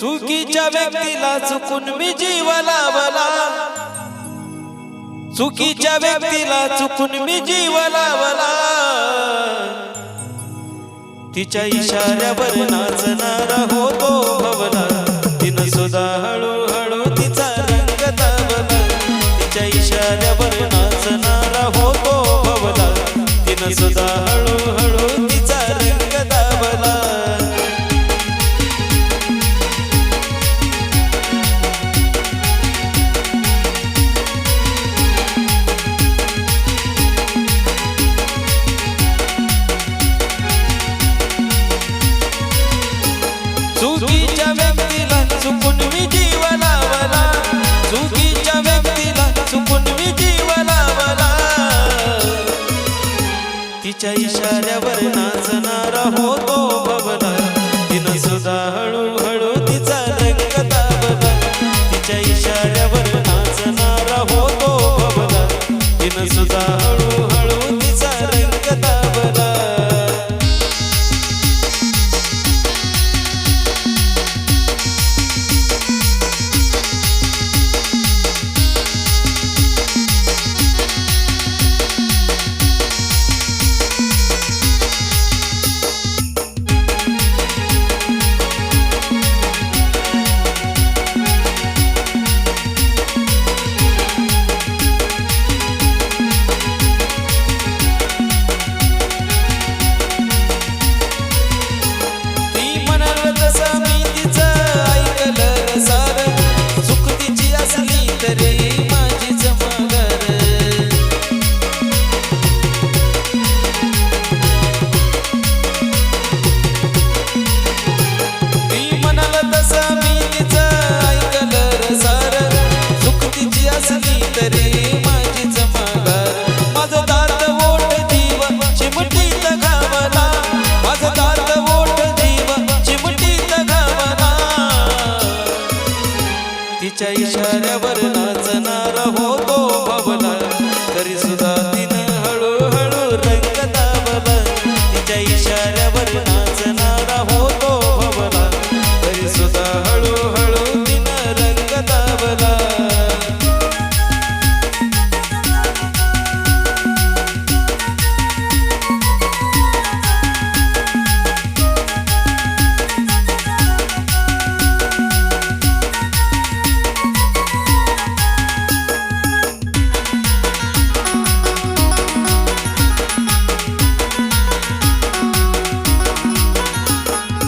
चुकीच्या व्यक्तीला चुकून मी जीव लावला. चुकीच्या व्यक्तीला चुकून मी जीव लावला. तिच्या इशाऱ्यावर नाचणारा होतो भवला तिनं सुद्धा हळूहळू तिचा रंग दावला तिच्या इशाऱ्यावर नाचणारा होतो भवला तिनं सुद्धा हळू चुकीच्या व्यक्तीला चुकून मी जीव चुकीच्या व्यक्तीला चुकून मी जीव तिच्या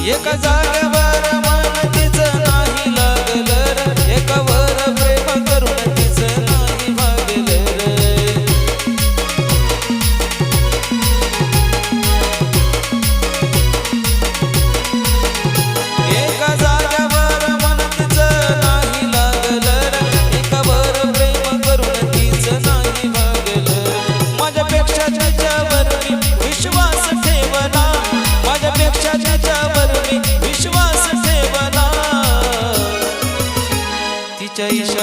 ये कजाक day.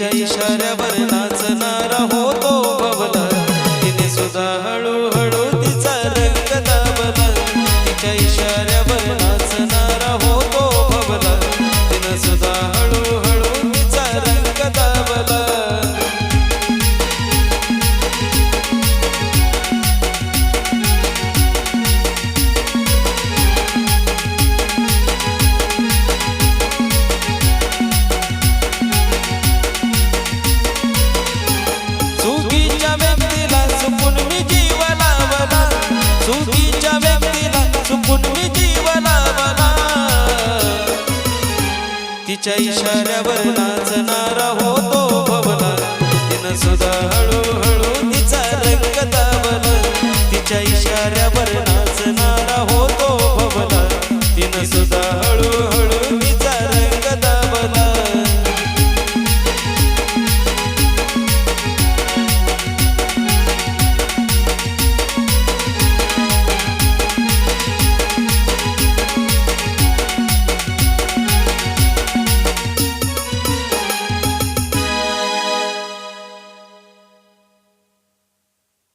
तिच्या इशाऱ्यावर नाचणारा होतो बबला. तिने सुद्धा हळूहळू तिचा रंग दाबला. तिच्या इशाऱ्यावर तिच्या इशाऱ्यावर नाचना